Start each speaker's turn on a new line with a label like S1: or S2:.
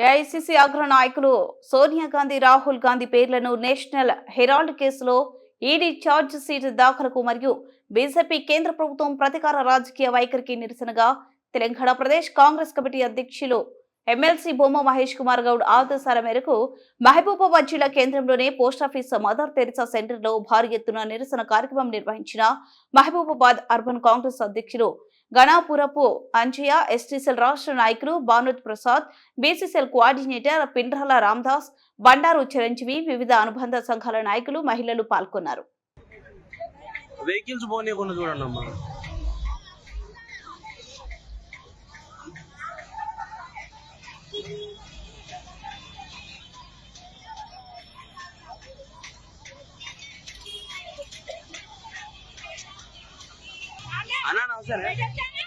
S1: AICC అగ్ర నాయకులు సోనియా గాంధీ రాహుల్ గాంధీ పేర్లను నేషనల్ హెరాల్డ్ కేసులో ఈడీ ఛార్జ్ షీట్ దాఖలకు మరియు బీజేపీ కేంద్ర ప్రభుత్వం ప్రతికార రాజకీయ వైఖరికి నిరసనగా తెలంగాణ ప్రదేశ్ కాంగ్రెస్ కమిటీ అధ్యక్షులు ఎమ్మెల్సీ బొమ్మ మహేష్ కుమార్ గౌడ్ ఆదేశాల మేరకు మహబూబాబాద్ జిల్లా కేంద్రంలోనే పోస్టాఫీస్ మదర్ తెరిసా సెంటర్లో భారీ ఎత్తున నిరసన కార్యక్రమం నిర్వహించిన మహబూబాబాద్ అర్బన్ కాంగ్రెస్ అధ్యక్షులు గణాపురపు అంజయ్య ఎస్టీసీఎల్ రాష్ట్ర నాయకులు భానుత్ ప్రసాద్ బీసీసీఎల్ కోఆర్డినేటర్ పిండ్రాల రామ్దాస్ బండారు చిరంజీవి వివిధ అనుబంధ సంఘాల నాయకులు మహిళలు పాల్గొన్నారు.
S2: వెహికల్స్ చూడండి అన్నా నమస్తే